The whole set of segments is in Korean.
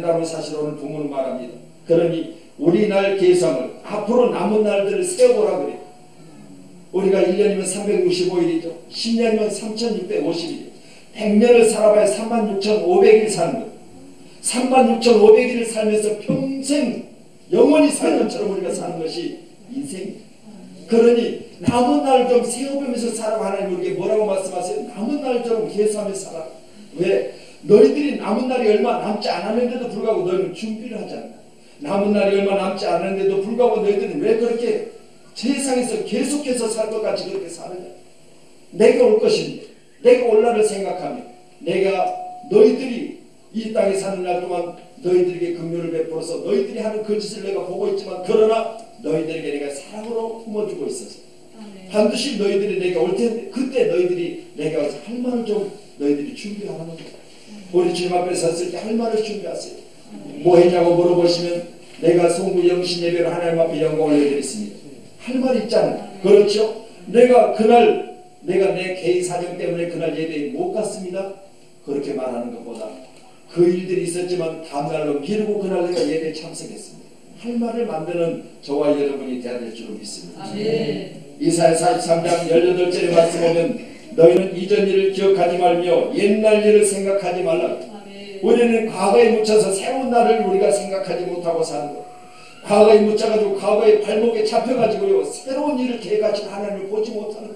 된다는 사실 오늘 부모는 말합니다. 그러니 우리 날 계상을 앞으로 남은 날들을 세워보라 그래요. 우리가 1년이면 365일이죠. 10년이면 3650일. 100년을 살아봐야 36,500일 사는 거예요. 36,500일을 살면서 평생 영원히 사는 것처럼 우리가 사는 것이 인생입니다. 그러니 남은 날 좀 세워보면서 살아고 하나님 우리에게 뭐라고 말씀하세요? 남은 날처럼 계산하며 살아. 왜? 너희들이 남은 날이 얼마 남지 않았는데도 불구하고 너희는 준비를 하잖아. 남은 날이 얼마 남지 않았는데도 불구하고 너희들은 왜 그렇게 세상에서 계속해서 살 것 같이 그렇게 사느냐? 내가 올 것인데, 내가 올 날을 생각하며, 내가 너희들이 이 땅에 사는 날 동안 너희들에게 긍휼을 베풀어서 너희들이 하는 그 짓을 내가 보고 있지만 그러나 너희들에게 내가 사랑으로 품어주고 있어서 반드시 너희들이 내가 올 텐데 그때 너희들이 내가 와서 할 말을 좀 너희들이 준비하라는 거야. 우리 주님 앞에 섰을 때 할 말을 준비하세요. 뭐 했냐고 물어보시면 내가 송구 영신 예배로 하나님 앞에 영광을 올려드렸습니다. 할 말 있잖아요. 그렇죠? 내가 그날 내가 내 개인 사정 때문에 그날 예배에 못 갔습니다. 그렇게 말하는 것보다 그 일들이 있었지만 다음날로 미루고 그날 내가 예배에 참석했습니다. 할 말을 만드는 저와 여러분이 되어야 될 줄로 믿습니다. 이사야 43장 18절에 말씀 보면 너희는 이전 일을 기억하지 말며 옛날 일을 생각하지 말라. 우리는 과거에 묻혀서 새로운 날을 우리가 생각하지 못하고 사는 것. 과거에 묻혀가지고 과거에 발목에 잡혀가지고요 새로운 일을 계획하신 하나님을 보지 못하는 것.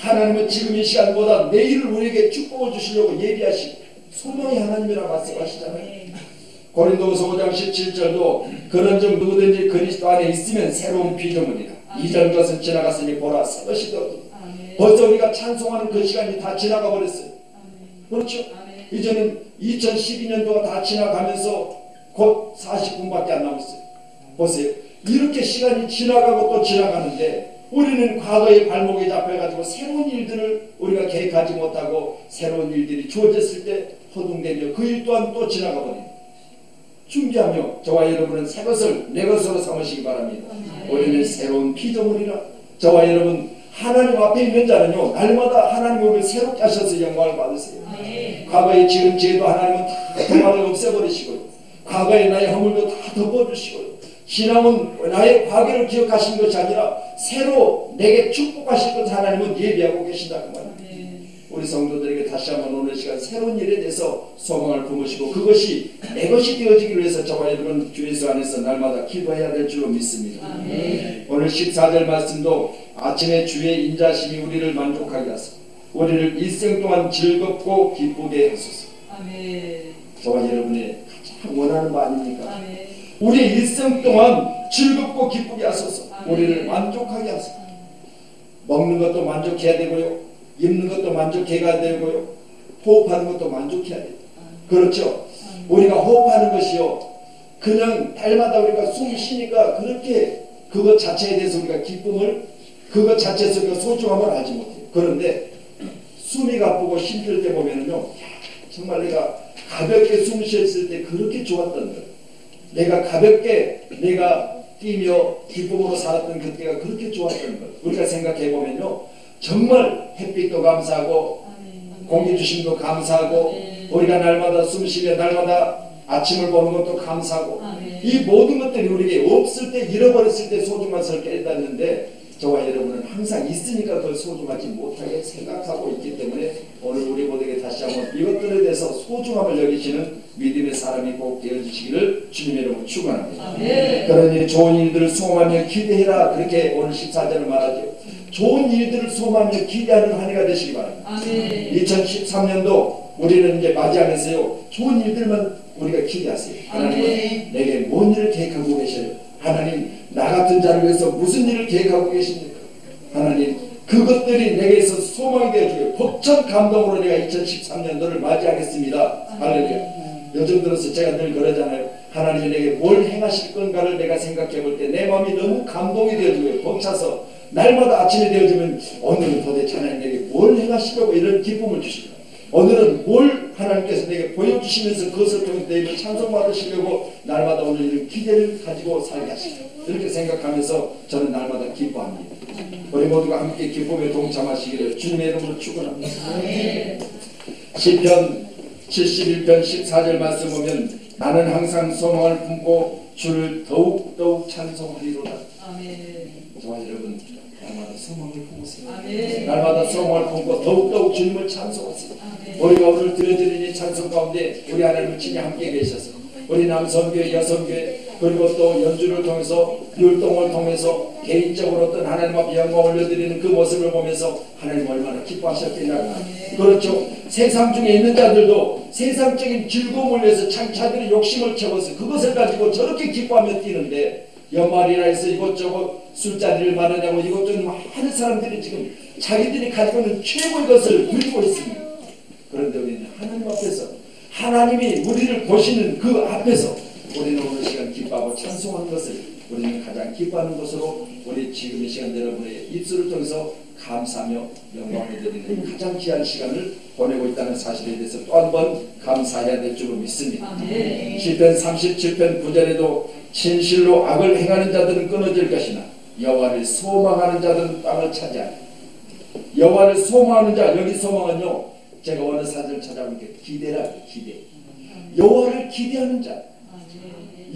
하나님은 지금 이 시간보다 내일을 우리에게 축복을 주시려고 예비하시고 소망이 하나님이라 말씀하시잖아요. 고린도후서 5장 17절도 그런 점 누구든지 그리스도 안에 있으면 새로운 피조물이다. 이전 것은 지나갔으니 보라 새 것이 되었다. 벌써 우리가 찬송하는 그 시간이 다 지나가 버렸어요. 그렇죠? 이제는 2012년도가 다 지나가면서 곧 40분밖에 안 남았어요. 보세요. 이렇게 시간이 지나가고 또 지나가는데 우리는 과거의 발목에 잡혀가지고 새로운 일들을 우리가 계획하지 못하고 새로운 일들이 주어졌을 때 허둥대며 그 일 또한 또 지나가 버립니다. 준비하며 저와 여러분은 새 것을 내 것으로 삼으시기 바랍니다. 우리는 새로운 피조물이라 저와 여러분 하나님 앞에 있는 자는요 날마다 하나님 우리를 새롭게 하셔서 영광을 받으세요. 과거에 지은 죄도 하나님은 다 도마를 없애버리시고요. 과거의 나의 허물도 다 덮어주시고요. 신앙은 나의 과거를 기억하신 것이 아니라 새로 내게 축복하실 것 하나님은 예비하고 계신다 그 말입니다. 우리 성도들에게 다시 한번 오늘 시간 새로운 일에 대해서 소망을 품으시고 그것이 내 것이 되어지기 위해서 저와 여러분 주 예수 안에서 날마다 기도해야 될 줄로 믿습니다. 아멘. 오늘 14절 말씀도 아침에 주의 인자심이 우리를 만족하게 하소 우리를 일생 동안 즐겁고 기쁘게 하소서. 아멘. 저와 여러분의 가장 원하는 바 아닙니까? 아멘. 우리 일생 동안 즐겁고 기쁘게 하소서. 우리를 만족하게 하소서. 먹는 것도 만족해야 되고요. 입는 것도 만족해야 되고요. 호흡하는 것도 만족해야 돼요. 그렇죠? 우리가 호흡하는 것이요. 그냥 달마다 우리가 숨 쉬니까 그렇게 그것 자체에 대해서 우리가 기쁨을 그것 자체에서 우리가 소중함을 알지 못해요. 그런데 숨이 가쁘고 힘들 때 보면은요. 정말 내가 가볍게 숨 쉬었을 때 그렇게 좋았던 거예요. 내가 가볍게 내가 뛰며 기쁨으로 살았던 그때가 그렇게 좋았던 거예요. 우리가 생각해 보면요. 정말 햇빛도 감사하고 공기 주심도 감사하고 우리가 날마다 숨 쉬며 날마다 아침을 보는 것도 감사하고 이 모든 것들이 우리에게 없을 때 잃어버렸을 때 소중한 것을 깨닫는데 저와 여러분은 항상 있으니까 그걸 소중하지 못하게 생각하고 있기 때문에 오늘 우리 모두에게 다시 한번 이것들에 대해서 소중함을 여기시는 믿음의 사람이 꼭 되어주시기를 주님의 이름으로 축원합니다. 그러니 좋은 일들을 소망하며 기대해라 그렇게 오늘 14절을 말하죠. 좋은 일들을 소망하며 기대하는 한 해가 되시기 바랍니다. 아멘. 2013년도 우리는 이제 맞이하면서요. 좋은 일들만 우리가 기대하세요. 하나님은 내게 뭔 일을 계획하고 계셔요. 하나님 나 같은 자를 위해서 무슨 일을 계획하고 계십니까? 하나님 그것들이 내게서 소망이 되어주고 복천 감동으로 내가 2013년도를 맞이하겠습니다. 할렐루야. 요즘 들어서 제가 늘 그러잖아요. 하나님이 내게 뭘 행하실 건가를 내가 생각해 볼 때 내 마음이 너무 감동이 되어지고요. 벅차서 날마다 아침에 되어지면 오늘은 도대체 하나님에게 뭘 행하시려고 이런 기쁨을 주실까? 오늘은 뭘 하나님께서 내게 보여주시면서 그것을 통해 내게 찬송받으시려고 날마다 오늘 이런 기대를 가지고 살게 하시죠. 이렇게 생각하면서 저는 날마다 기뻐합니다. 우리 모두가 함께 기쁨에 동참하시기를 주님의 이름으로 축원합니다. 시편 71편 14절 말씀 보면 나는 항상 소망을 품고 주를 더욱더욱 찬송하리로다. 아멘. 저와 여러분 소망을 품으세요. 아멘. 날마다 소망을 품고 더욱더욱 주님을 찬송하세요. 아멘. 우리가 오늘 드려드리는 이 찬송 가운데 우리 하나님은 친히 함께 계셔서 우리 남성교회, 여성교회 그리고 또 연주를 통해서 율동을 통해서 개인적으로 어떤 하나님 앞에 영광 올려드리는 그 모습을 보면서 하나님 얼마나 기뻐하셨겠냐 그렇죠 세상 중에 있는 자들도 세상적인 즐거움을 위해서 창차들이 욕심을 채워서 그것을 가지고 저렇게 기뻐하며 뛰는데 연말이라 해서 이것저것 술자리를 마련하고 이것저것 많은 사람들이 지금 자기들이 가지고 있는 최고의 것을 누리고 있습니다 그런데 우리는 하나님 앞에서 하나님이 우리를 보시는 그 앞에서 우리는 오늘 시간 기뻐하고 찬송하는 것을 우리는 가장 기뻐하는 것으로 우리 지금 이 시간 여러분의 입술을 통해서 감사하며 영광을 드리는 가장 귀한 시간을 보내고 있다는 사실에 대해서 또 한 번 감사해야 될 줄로 믿습니다. 아멘. 시편 37편 9절에도 진실로 악을 행하는 자들은 끊어질 것이나 여호와를 소망하는 자들은 땅을 차지하리. 여호와를 소망하는 자 여기 소망은요 제가 어느 사진을 찾아보니까 기대라 기대. 여호와를 기대하는 자.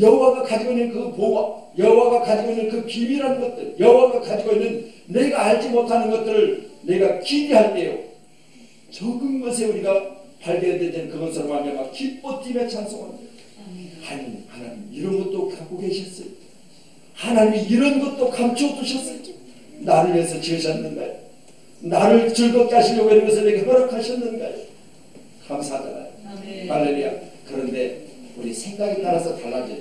여호와가 가지고 있는 그 보고 여호와가 가지고 있는 그 비밀한 것들 여호와가 가지고 있는 내가 알지 못하는 것들을 내가 기대할 때요 적은 것에 우리가 발견되는 그것으로 말미암아 기뻐 뛰며 찬송합니다 하나님 하나님 이런 것도 갖고 계셨어요 하나님이 이런 것도 감추어 두셨어요 나를 위해서 지으셨는가요 나를 즐겁게 하시려고 이런 것을 내게 허락하셨는가요 감사하잖아요. 할렐루야. 그런데 우리 생각에 따라서 달라져요.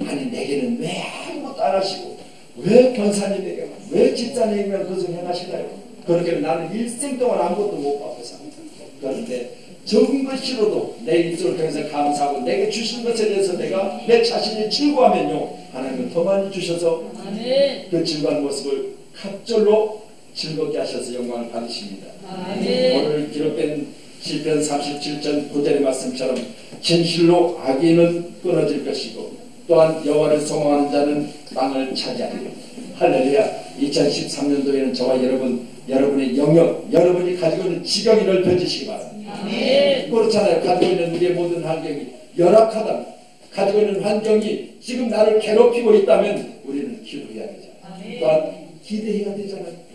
아니 내게는 왜 아무것도 안 하시고 왜 권사님에게만 왜 집사님에게만 그것을 행하시나요? 그렇게 나는 일생 동안 아무것도 못 받고 삽니다. 그런데 적은 것이로도 내 입술을 통해서 감사하고 내게 주신 것에 대해서 내가 내 자신이 즐거워하면요 하나님은 더 많이 주셔서 아멘. 그 즐거운 모습을 갑절로 즐겁게 하셔서 영광을 받으십니다. 아멘. 오늘 기록된 시편 37전 9절의 말씀처럼 진실로 악인은 끊어질 것이고 또한 여호와를 소망하는 자는 땅을 차지하리라. 할렐루야. 2013년도에는 저와 여러분 여러분의 영역, 여러분이 가지고 있는 지경이 넓혀지시기 바랍니다. 아멘. 그렇잖아요. 가지고 있는 우리의 모든 환경이 열악하다. 가지고 있는 환경이 지금 나를 괴롭히고 있다면 우리는 기도해야 되잖아요. 또한 기대해야 되잖아요.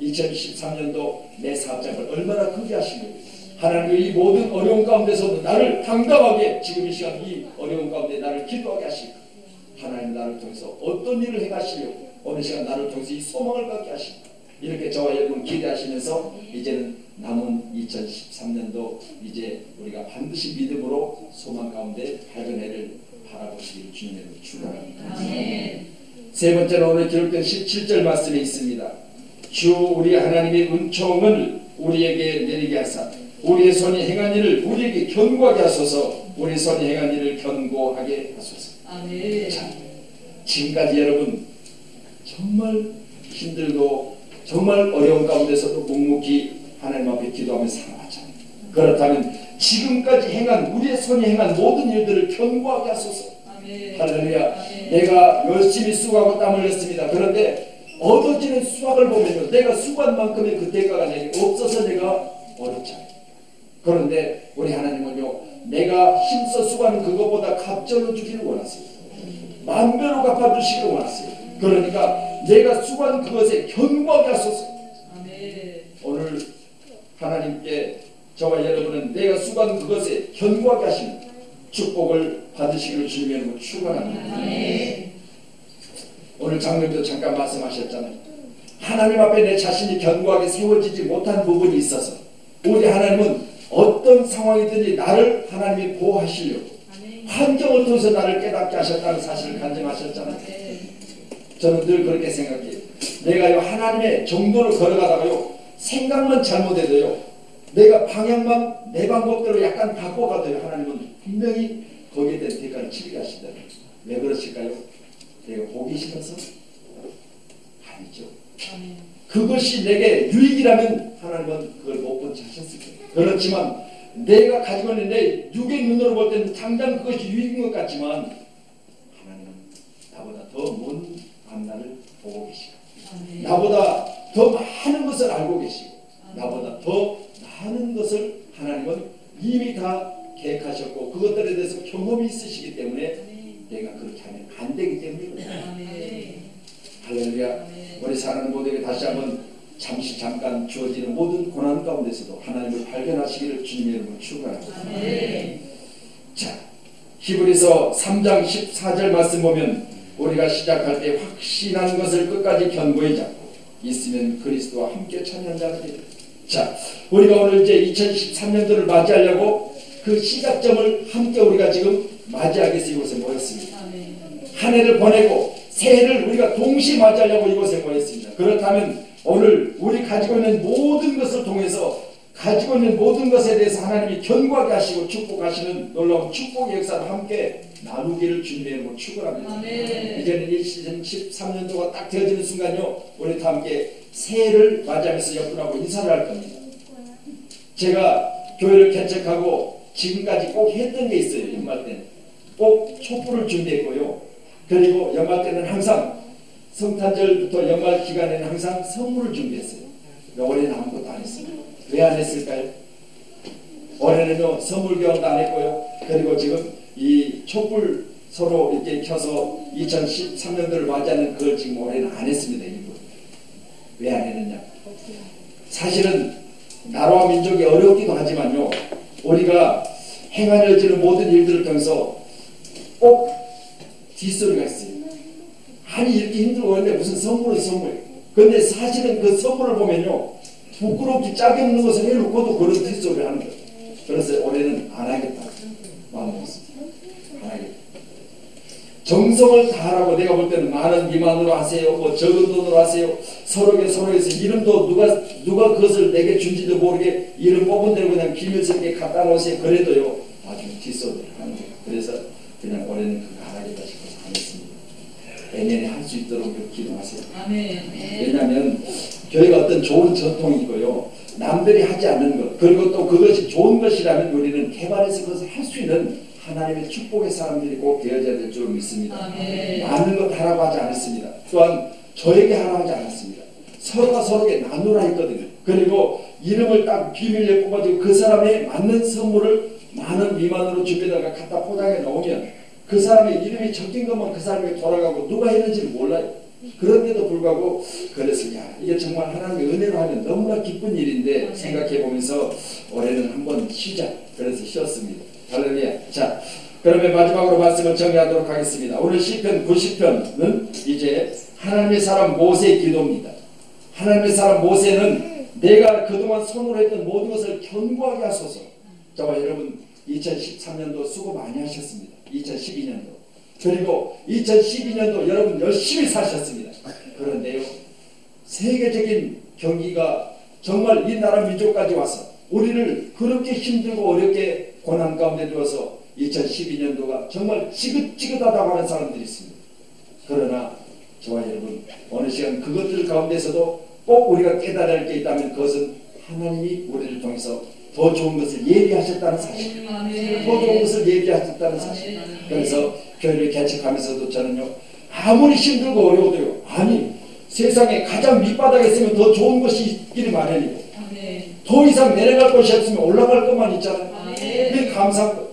2013년도 내 사업장을 얼마나 크게 하시고 하나님의 이 모든 어려운 가운데서도 나를 당당하게 지금 이 시간 이 어려운 가운데 나를 기도하게 하시고 하나님 나를 통해서 어떤 일을 행하시려고 어느 시간 나를 통해서 이 소망을 갖게 하시고 이렇게 저와 여러분 기대하시면서 이제는 남은 2013년도 이제 우리가 반드시 믿음으로 소망 가운데 밝은 해를 바라보시기를 주님으로 축원합니다. 세 번째로 오늘 기록된 17절 말씀에 있습니다. 주 우리 하나님의 은총을 우리에게 내리게 하사 우리의 손이 행한 일을 우리에게 견고하게 하소서 우리 손이 행한 일을 견고하게 하소서 아멘. 자, 지금까지 여러분 정말 힘들고 정말 어려운 가운데서도 묵묵히 하나님 앞에 기도하며 살아왔잖아요. 그렇다면 지금까지 행한 우리의 손이 행한 모든 일들을 견고하게 하소서 아멘. 할렐루야. 아멘. 내가 열심히 수고하고 땀 흘렸습니다. 그런데 얻어지는 수확을 보면요. 내가 수고한 만큼의 그 대가가 내게 없어서 내가 어렵잖아요. 그런데 우리 하나님은요. 내가 힘써 수고하는 그것보다 갑절로 주기를 원하세요. 만배로 갚아주시기를 원하세요. 그러니까 내가 수고한 그것에 견고하게 하소서. 아멘. 오늘 하나님께 저와 여러분은 내가 수고한 그것에 견고하게 하시는 축복을 받으시기를 주님의 이름으로 축원합니다. 아멘. 오늘 장로님도 잠깐 말씀하셨잖아요. 하나님 앞에 내 자신이 견고하게 세워지지 못한 부분이 있어서 우리 하나님은 어떤 상황이든지 나를 하나님이 보호하시려고. 환경을 통해서 나를 깨닫게 하셨다는 사실을 간증하셨잖아요. 저는 늘 그렇게 생각해요. 내가요 하나님의 정도를 걸어가다가요 생각만 잘못해도요 내가 방향만 내 방법대로 약간 바꿔가도요 하나님은 분명히 거기에 대한 대가를 치르게 거예요. 왜 그러실까요? 내가 보기 싫어서? 아니죠. 그것이 내게 유익이라면 하나님은 그걸 못본채 하셨을 거예요. 그렇지만 내가 가지고 있는 내 육의 눈으로 볼 때는 당장 그것이 유익인 것 같지만 하나님은 나보다 더먼 앞날을 보고 계시고. 나보다 더 많은 것을 알고 계시고 나보다 더 많은 것을 하나님은 이미 다 계획하셨고 그것들에 대해서 경험이 있으시기 때문에 내가 그렇게 하면 안 되기 아멘. 할렐루야. 우리 사는 모두에게 다시 한번 잠시 잠깐 주어지는 모든 고난 가운데서도 하나님을 발견하시기를 주님의 이름으로 축원합니다. 자, 히브리서 3장 14절 말씀 보면 우리가 시작할 때 확신한 것을 끝까지 견고히 잡고 있으면 그리스도와 함께 찬양 되리. 자, 우리가 오늘 이제 2013년도를 맞이하려고 그 시작점을 함께 우리가 지금 맞이하기 위해서 이곳에 모였습니다. 한 해를 보내고 새해를 우리가 동시에 맞이하려고 이곳에 모였습니다. 그렇다면 오늘 우리 가지고 있는 모든 것을 통해서 가지고 있는 모든 것에 대해서 하나님이 견고하게 하시고 축복하시는 놀라운 축복의 역사를 함께 나누기를 주님의 이름으로 축원합니다. 아멘. 이제는 2013년도가 딱 되어지는 순간요 우리 다 함께 새해를 맞이하면서 옆분하고 인사를 할 겁니다. 제가 교회를 개척하고 지금까지 꼭 했던 게 있어요. 연말 때는 꼭 촛불을 준비했고요. 그리고 연말 때는 항상 성탄절부터 연말 기간에는 항상 선물을 준비했어요. 그러니까 올해는 아무것도 안 했어요. 왜 안 했을까요? 올해는요 선물 교환도 안 했고요. 그리고 지금 이 촛불 서로 이렇게 켜서 2013년도를 맞이하는 그걸 지금 올해는 안 했습니다. 일부. 왜 안 했느냐? 사실은 나라와 민족이 어렵기도 하지만요. 우리가 행하여지는 모든 일들을 통해서 꼭 뒷소리가 있어요. 아니 이렇게 힘들고 하는데 무슨 선물은 선물. 근데 사실은 그 선물을 보면요. 부끄럽게 짝이 없는 것을 해놓고도 그런 뒷소리를 하는 거예요. 그래서 올해는 안 하겠다. 마음먹었습니다. 안 하겠다. 정성을 다하라고 내가 볼 때는 많은 미만으로 하세요. 뭐 적은 돈으로 하세요. 서로에게 서로에서 이름도 누가 누가 그것을 내게 준지도 모르게 이름 뽑은 대로 그냥 비밀스럽게 갖다 놓으세요. 그래도요. 나중에 뒷소리를 하는 거예요. 그래서 그냥 올해는 그거 안 하겠다 싶어서 안 했습니다. 내년에 할 수 있도록 기도하세요. 왜냐하면 교회가 어떤 좋은 전통이고요. 남들이 하지 않는 것 그리고 또 그것이 좋은 것이라면 우리는 개발해서 그것을 할 수 있는 하나님의 축복의 사람들이 꼭 되어져야 될 줄 믿습니다. 아멘. 많은 것 하라고 하지 않았습니다. 또한 저에게 하라고 하지 않았습니다. 서로가 서로에게 나누라 했거든요. 그리고 이름을 딱 비밀리에 뽑아주고 그 사람에 맞는 선물을 많은 미만으로 주변에다가 갖다 포장해 놓으면 그 사람의 이름이 적힌 것만 그 사람에게 돌아가고 누가 했는지를 몰라요. 그런데도 불구하고 그래서 야 이게 정말 하나님의 은혜로 하면 너무나 기쁜 일인데 생각해 보면서 올해는 한번 쉬자 그래서 쉬었습니다. 할렐루야. 자 그러면 마지막으로 말씀을 정리하도록 하겠습니다. 오늘 시편 90편은 이제 하나님의 사람 모세의 기도입니다. 하나님의 사람 모세는 내가 그동안 손으로 했던 모든 것을 견고하게 하소서. 저와 여러분 2013년도 수고 많이 하셨습니다. 2012년도. 그리고 2012년도 여러분 열심히 사셨습니다. 그런데요, 세계적인 경기가 정말 이 나라 민족까지 와서 우리를 그렇게 힘들고 어렵게 고난 가운데 두어서 2012년도가 정말 지긋지긋하다고 하는 사람들이 있습니다. 그러나 저와 여러분 어느 시간 그것들 가운데서도 꼭 우리가 할게 있다면 그것은 하나님이 우리를 통해서 더 좋은 것을 예비하셨다는 사실. 더 좋은 것을 얘기하셨다는 사실. 그래서 교회를 개척하면서도 저는요, 아무리 힘들고 어려워도요, 아니, 세상에 가장 밑바닥에 있으면 더 좋은 것이 있기를 마련이고. 더 이상 내려갈 것이 없으면 올라갈 것만 있잖아요. 감사한.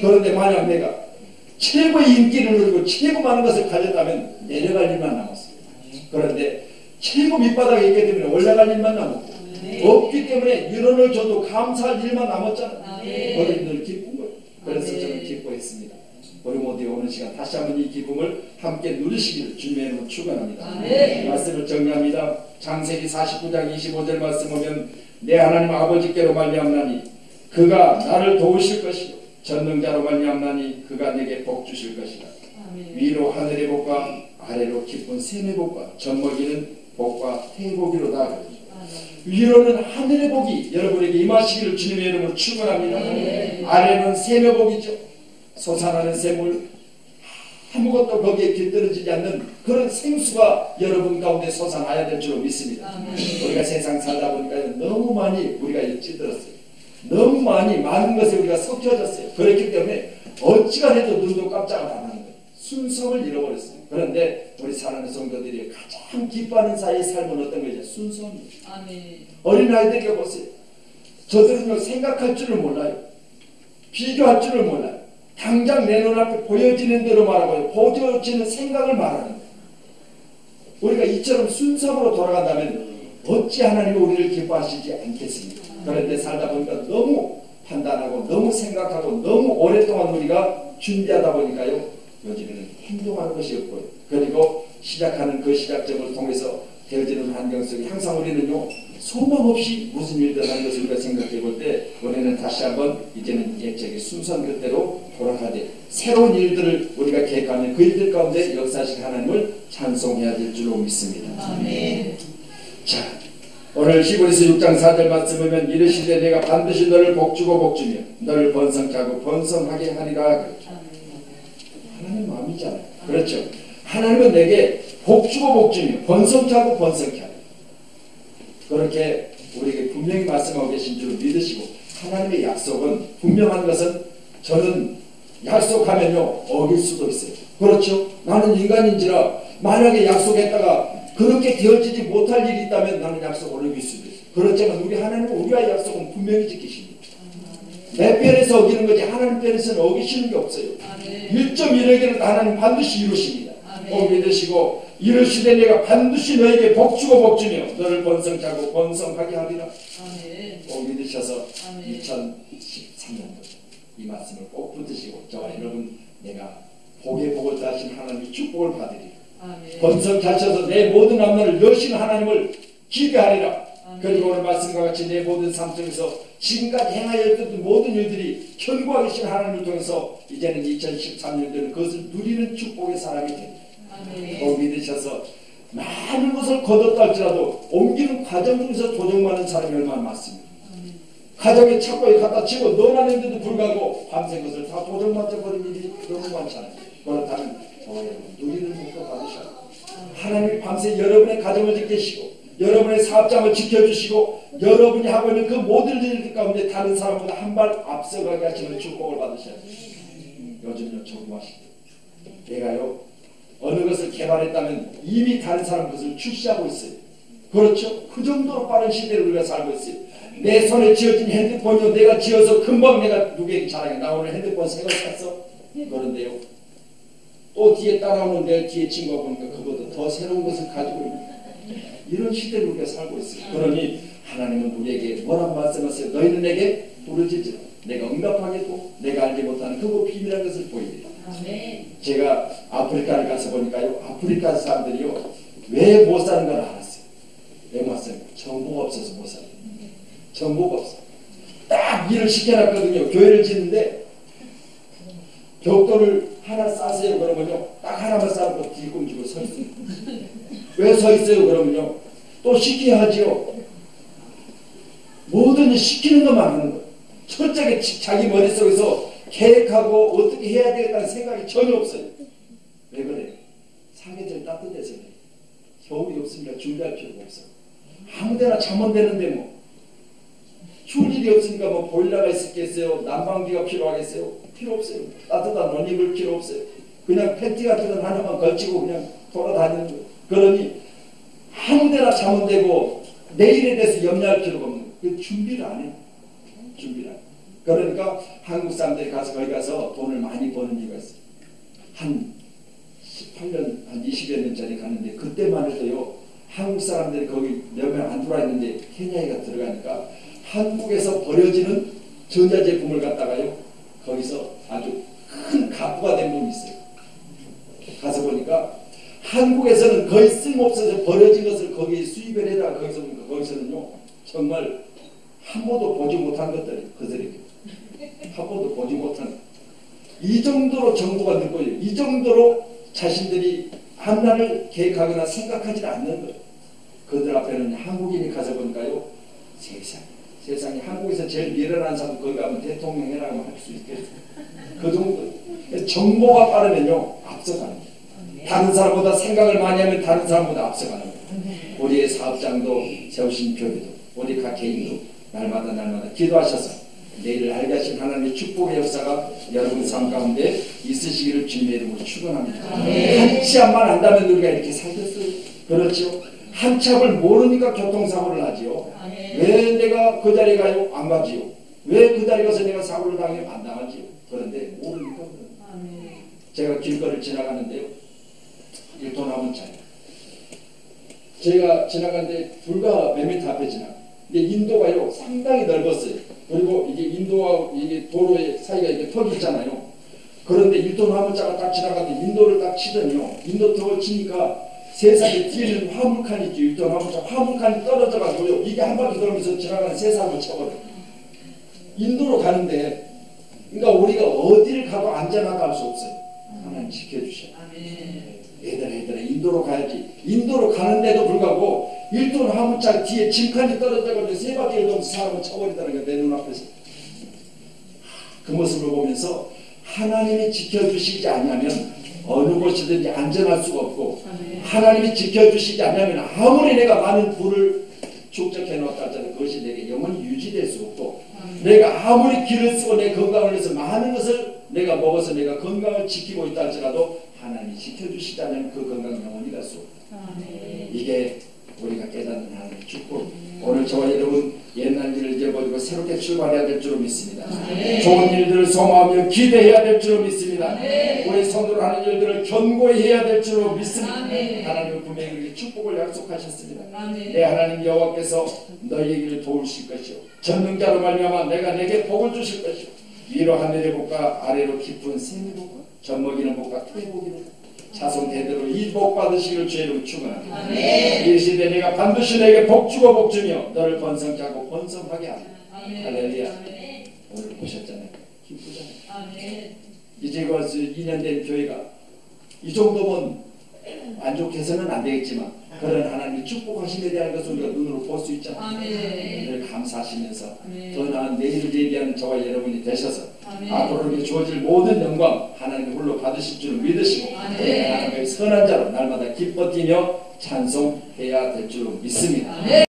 그런데 만약 내가 최고의 인기를 누리고 최고 많은 것을 가졌다면 내려갈 일만 남았어요. 그런데 최고 밑바닥에 있기 때문에 올라갈 일만 남았고, 없기 때문에 유언을 줘도 감사할 일만 남았잖아요. 늘 기쁜 거예요. 그래서. 저는 기뻐했습니다. 우리 모두 오늘 시간 다시 한번 이 기쁨을 함께 누리시기를 주님의 이름으로 축원합니다. 말씀을 정리합니다. 장세기 49장 25절 말씀 보면 내 하나님 아버지께로 말미암나니 그가 나를 도우실 것이요 전능자로 말미암나니 그가 내게 복 주실 것이다. 아멘. 위로 하늘의 복과 아래로 깊은 샘의 복과 젖먹이는 복과 태복이로다. 위로는 하늘의 복이 여러분에게 임하시기를 주님의 이름으로 축원합니다. 아멘. 아래는 샘의 복이죠. 솟아나는 샘물 아무것도 거기에 깃들어지지 않는 그런 생수가 여러분 가운데 솟아나야 될 줄로 믿습니다. 아멘. 우리가 세상 살다 보니까 너무 많이 우리가 찌들었어요. 너무 많이 많은 것에 우리가 섞여졌어요. 그렇기 때문에 어찌가 해도 눈도 깜짝을 안 하는 거예요. 순성을 잃어버렸어요. 그런데 우리 사랑하는 성도들이 가장 기뻐하는 사이의 삶은 어떤 거죠? 순성입니다. 아멘. 어린아이들에게 보세요. 저들은요, 생각할 줄을 몰라요. 비교할 줄을 몰라요. 당장 내 눈앞에 보여지는 대로 말하고 보여지는 생각을 말하는 거예요. 우리가 이처럼 순수함으로 돌아간다면 어찌 하나님이 우리를 기뻐하시지 않겠습니까? 그런데 살다 보니까 너무 판단하고 너무 생각하고 너무 오랫동안 우리가 준비하다 보니까요 요즘에는 행동하는 것이 없고요 그리고 시작하는 그 시작점을 통해서 되어지는 환경 속에 항상 우리는요 소망 없이 무슨 일들 하는 것을 우리가 생각해 볼 때 우리는 다시 한번 이제는 순수한 그대로 돌아가되 새로운 일들을 우리가 계획하면 그 일들 가운데 역사식 하나님을 찬송해야 될 줄로 믿습니다. 아멘. 자, 오늘 히브리서 6장 4절 말씀 보면 이르시되 내가 반드시 너를 복주고 복주며 너를 번성케 하고 번성하게 하리라 그랬죠. 하나님 마음이잖아요. 그렇죠. 하나님은 내게 복주고 복주며 번성케 하고 번성케 하리. 그렇게 우리에게 분명히 말씀하고 계신 줄 믿으시고 하나님의 약속은 분명한 것은 저는 약속하면요 어길 수도 있어요. 그렇죠. 나는 인간인지라 만약에 약속했다가 그렇게 되어지지 못할 일이 있다면 나는 약속을 있어요. 그렇지만 우리 하나님은 우리와의 약속은 분명히 지키십니다. 내 편에서 어기는 거지 하나님 편에서는 어기시는 게 없어요. 아멘. 1.1에게는 하나님 반드시 이루십니다. 꼭 믿으시고 이르시되 내가 반드시 너에게 복주고 복주며 너를 번성케 하고 번성하게 하리라. 꼭 믿으셔서 아멘. 2013년도 이 말씀을 꼭 붙드시고 저와 여러분 내가 복의 복을 다신 하나님의 축복을 받으리 번성케 하셔서 내 모든 앞날을 여신 하나님을 기대하리라. 그리고 오늘 말씀과 같이 내 모든 삶 속에서 지금까지 행하였던 모든 일들이 견고하게 신 하나님을 통해서 이제는 2013년도는 그것을 누리는 축복의 사람이 됩니다. 꼭 믿으셔서 많은 것을 거뒀다 할지라도 옮기는 과정 중에서 조정받는 사람이 얼마나 많습니다. 가정에 착고에 갖다 치고 넣어놨는데도 불구하고 밤새 것을 다 조정받아 버린 일이 너무 많잖아요. 그렇다면 저와 여러분 누리는 복도 받으셔야 하나님이 밤새 여러분의 가정을 지키시고 여러분의 사업장을 지켜주시고 여러분이 하고 있는 그 모든 일 가운데 다른 사람보다 한 발 앞서가게 하시는 축복을 받으셔야 돼요. 요즘요 조금하시고 내가요 어느 것을 개발했다면 이미 다른 사람 것을 출시하고 있어요. 그렇죠? 그 정도로 빠른 시대를 우리가 살고 있어요. 내 손에 쥐어진 핸드폰이요. 내가 쥐어서 금방 내가 누구에게 자랑해. 나 오늘 핸드폰 새거 샀어. 그런데요. 또 뒤에 따라오는 내 뒤에 친구가 보니까 그보다 더 새로운 것을 가지고 있는 이런 시대를 우리가 살고 있어요. 그러니 하나님은 우리에게 뭐라고 말씀하세요? 너희는 내게 부르짖으라. 내가 응답하겠고 내가 알지 못하는 그거 비밀한 것을. 아멘. 제가 아프리카를 가서 보니까요. 아프리카 사람들이요. 왜 못 사는 걸 알았어요. 왜 못 사는 거 정보가 없어서 못 살아요. 정보가 없어. 딱 일을 시켜놨거든요. 교회를 짓는데 벽돌을 하나 싸세요. 그러면요. 딱 하나만 쌓고 뒤꿈치고 서 있어요. 왜 서 있어요? 그러면요. 또 시켜야 하지요. 뭐든지 시키는 것만 하는 거예요. 철저하게 지- 자기 머릿속에서 계획하고 어떻게 해야 되겠다는 생각이 전혀 없어요. 왜 그래요? 사계절 따뜻해서 그래요. 겨울이 없으니까 준비할 필요가 없어요. 아무데나 자면 되는데 뭐. 추울 일이 없으니까 뭐 보일러가 있겠어요? 난방기가 필요하겠어요? 필요 없어요. 따뜻한 옷 입을 필요 없어요. 그냥 팬티 같은 건 하나만 걸치고 그냥 돌아다니는 거예요. 그러니 아무 데나 자면 되고 내일에 대해서 염려할 필요가 없는 거예요. 그 준비를 안 해요. 준비를 안 해요. 그러니까 한국 사람들이 가서 거기 가서 돈을 많이 버는 이유가 있어요. 한 18년, 한 20여 년 전에 갔는데 그때만 해도요. 한국 사람들이 거기 몇 명 안 들어와 있는데 케냐에가 들어가니까 한국에서 버려지는 전자제품을 갖다가요. 거기서 아주 큰 가부가 된 분이 있어요. 가서 보니까 한국에서는 거의 쓸모없어서 버려진 것을 거기에 수입을 해다가 거기서 거기서는요. 정말 한 번도 보지 못한 것들이 그들에게 한 번도 보지 못한 이 정도로 정보가 늦고요. 이 정도로 자신들이 한날을 계획하거나 생각하지 않는 거예요. 그들 앞에는 한국인이 가서 보니까요. 세상, 세상에 한국에서 제일 미련한 사람 거기 가면 대통령 해라고 할 수 있겠어요. 그 정도. 정보가 빠르면요. 앞서가는 거예요. 다른 사람보다 생각을 많이 하면 다른 사람보다 앞서가는 거예요. 우리의 사업장도 세우신 교회도 우리 각 개인도 날마다 날마다 기도하셔서 내일을 알게 하신 하나님의 축복의 역사가 여러분 삶 가운데 있으시기를 주님의 이름으로 축원합니다. 한치 앞만 안다면 우리가 이렇게 살겠어요. 그렇죠? 한치 앞을 모르니까 교통사고를 하지요. 아멘. 왜 내가 그 자리에 가요? 안 가지요. 왜 그 자리 가서 내가 사고를 당하면 안 당하지요? 그런데 모르니까 거예요. 아멘. 제가 길거리를 지나가는데요. 일도 남은 차요. 제가 지나가는데 불과 몇 미터 앞에 지나. 근데 인도가요 상당히 넓었어요. 그리고 이게 인도와 이게 도로의 사이가 이게 턱이 있잖아요. 그런데 일도 남은 차가 딱 지나가는데 인도를 딱 치더니요. 인도 턱을 치니까 세상에 뒤에는 화물칸이 있죠. 남은 차 화물칸이 떨어져가지고요. 이게 한 바퀴 돌면서 지나가는 세상을 쳐버려요. 인도로 가는데 그러니까 우리가 어디를 가도 안전하다 할 수 없어요. 하나님 지켜주셔. 얘들아 얘들아 인도로 가야지 인도로 가는데도 불구하고 일돈 화물차 뒤에 짐칸이 떨어져가지고 세 바퀴를 돌면서 사람을 쳐버리다는 거야 내 눈앞에서 그 모습을 보면서 하나님이 지켜주시지 않으면 어느 곳이든지 안전할 수가 없고. 하나님이 지켜주시지 않으면 아무리 내가 많은 부를 축적해 놓았다 하더라도 그것이 내게 영원히 유지될 수 없고 내가 아무리 길을 쓰고 내 건강을 위해서 많은 것을 내가 먹어서 내가 건강을 지키고 있다 할지라도 하나님이 지켜주시지 않으면 그 건강 영원히 갈수 아멘. 이게 우리가 깨닫는 하나님의 축복 오늘 저와 여러분 옛날 일을 잊어버리고 새롭게 출발해야 될 줄로 믿습니다 네. 좋은 일들을 소망하며 기대해야 될 줄로 믿습니다 네. 우리 성도를 하는 일들을 견고히 해야 될 줄로 믿습니다 네. 하나님은 분명히 우리에게 축복을 약속하셨습니다 아멘. 내 하나님 여호와께서 길을 도우실 것이요 전능자로 말미암아 내가 내게 복을 주실 것이요 위로 하늘의 복과 아래로 깊은 샘의 복과 젖먹이는 복과 토의 복이로다 자손 대대로 이 복 받으시기를 주의 이름 축원합니다. 이 시대 내가 반드시 내게 복 주고 복 주며 너를 번성케 하고 번성하게 아멘. 할렐루야. 오늘 보셨잖아요 기쁘잖아요 아멘. 이제 와서 2년 된 교회가 이 정도면 만족해서는 안 되겠지만 그런 하나님의 축복하심에 대한 것을 우리가 눈으로 볼 수 있잖아요 아멘. 늘 감사하시면서 아멘. 더 나은 내일을 대비하는 저와 여러분이 되셔서 아멘. 앞으로 우리에게 주어질 모든 영광 하나님의 홀로 받으실 줄을 믿으시고 아멘. 우리 하나님의 선한 자로 날마다 기뻐 뛰며 찬송해야 될 줄로 믿습니다. 아멘.